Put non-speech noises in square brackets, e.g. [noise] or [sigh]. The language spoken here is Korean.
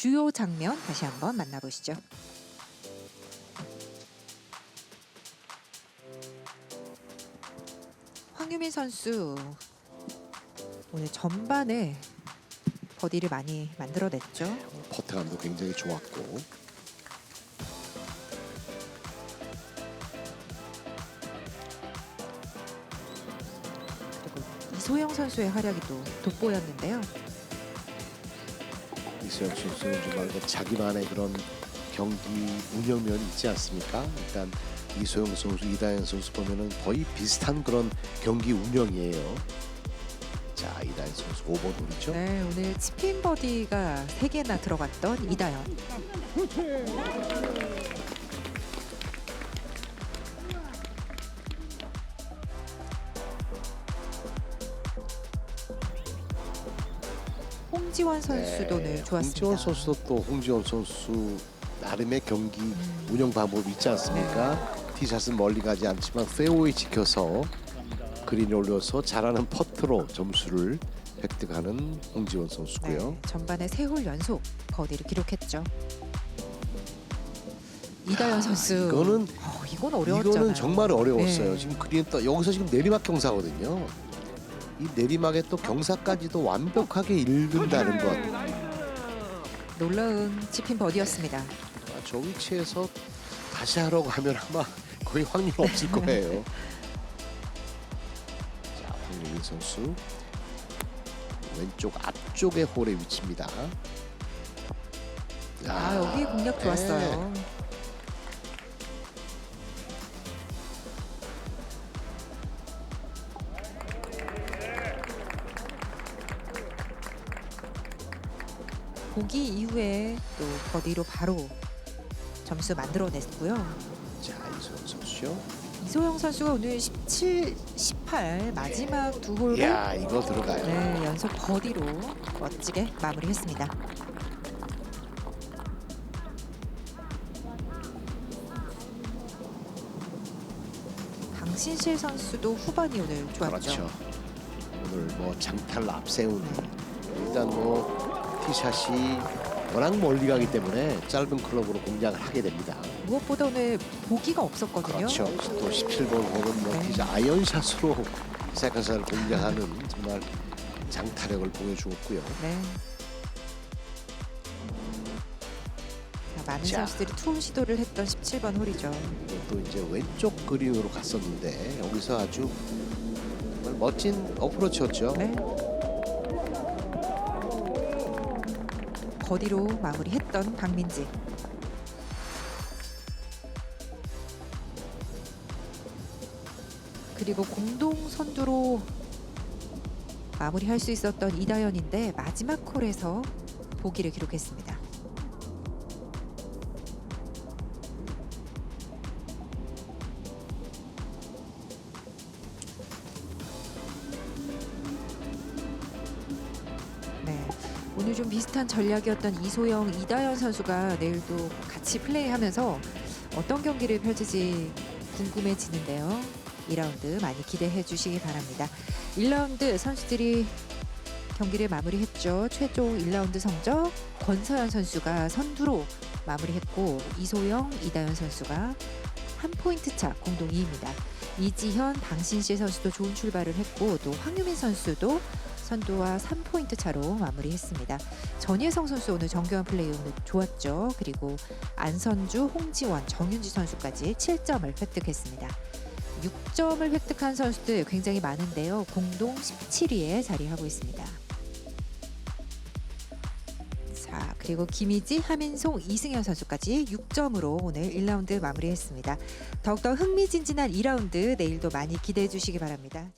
주요 장면 다시 한번 만나보시죠. 황유민 선수 오늘 전반에 버디를 많이 만들어냈죠. 퍼트감도 굉장히 좋았고 그리고 이소영 선수의 활약이 또 돋보였는데요. 이수영 선수는 정말 그 자기만의 그런 경기 운영면이 있지 않습니까? 일단 이소영 선수, 이다현 선수 보면은 거의 비슷한 그런 경기 운영이에요. 자, 이다현 선수 5번 홀이죠. 네, 오늘 치핀 버디가 3개나 들어갔던 이다현. 홍지원 선수도 오늘 좋았습니다. 네, 홍지원 선수도 또 홍지원 선수 나름의 경기 음. 운영 방법이 있지 않습니까? 티샷은 멀리 가지 않지만 페어웨이 지켜서 그린에 올려서 잘하는 퍼트로 점수를 획득하는 홍지원 선수고요. 네, 전반에 세 홀 연속 버디를 기록했죠. 이다현 야, 선수. 이거는 어, 이건 어려웠잖아요. 이거는 정말 어려웠어요. 네. 지금 그린 또 여기서 지금 내리막 경사거든요. 이 내리막에 또 경사까지도 완벽하게 읽는다는 것. 놀라운 치핀 버디였습니다. 아, 저 위치에서 다시 하려고 하면 아마 거의 확률 없을 거예요. [laughs] 자, 황유민 선수 왼쪽 앞쪽의 홀의 위치입니다. 아 여기 공략 좋았어요. 네. 보기 이후에 또 버디로 바로 점수 만들어냈고요. 자, 이소영 선수요. 이소영 선수가 오늘 17, 18 마지막 두 홀을 야, 이거 들어가요. 네, 연속 버디로 멋지게 마무리했습니다. 강신실 선수도 후반이 오늘 좋았죠. 그렇죠. 오늘 뭐 장타를 앞세운 일단 뭐 티샷이 워낙 멀리 가기 때문에 짧은 클럽으로 공략을 하게 됩니다. 무엇보다 오늘 보기가 없었거든요. 그렇죠. 또 17번 홀은 뭐 네. 티샷 아이언샷으로 세컨샷을 공략하는 정말 장타력을 보여주었고요. 네. 자, 많은 자. 선수들이 투혼 시도를 했던 17번 홀이죠. 또 이제 왼쪽 그린으로 갔었는데 여기서 아주 정말 멋진 어프로치였죠. 네. 버디로 마무리했던 박민지. 그리고 공동 선두로 마무리할 수 있었던 이다현인데 마지막 콜에서 보기를 기록했습니다. 오늘 좀 비슷한 전략이었던 이소영, 이다현 선수가 내일도 같이 플레이하면서 어떤 경기를 펼칠지 궁금해지는데요. 2라운드 많이 기대해 주시기 바랍니다. 1라운드 선수들이 경기를 마무리했죠. 최종 1라운드 성적 권서연 선수가 선두로 마무리했고 이소영, 이다현 선수가 한 포인트 차 공동 2위입니다. 이지현, 방신실 선수도 좋은 출발을 했고 또 황유민 선수도 선두와 3포인트 차로 마무리했습니다. 전예성 선수 오늘 정교한 플레이 오늘 좋았죠. 그리고 안선주, 홍지원, 정윤지 선수까지 7점을 획득했습니다. 6점을 획득한 선수들 굉장히 많은데요. 공동 17위에 자리하고 있습니다. 자, 그리고 김희지, 하민송, 이승현 선수까지 6점으로 오늘 1라운드 마무리했습니다. 더욱더 흥미진진한 2라운드 내일도 많이 기대해 주시기 바랍니다.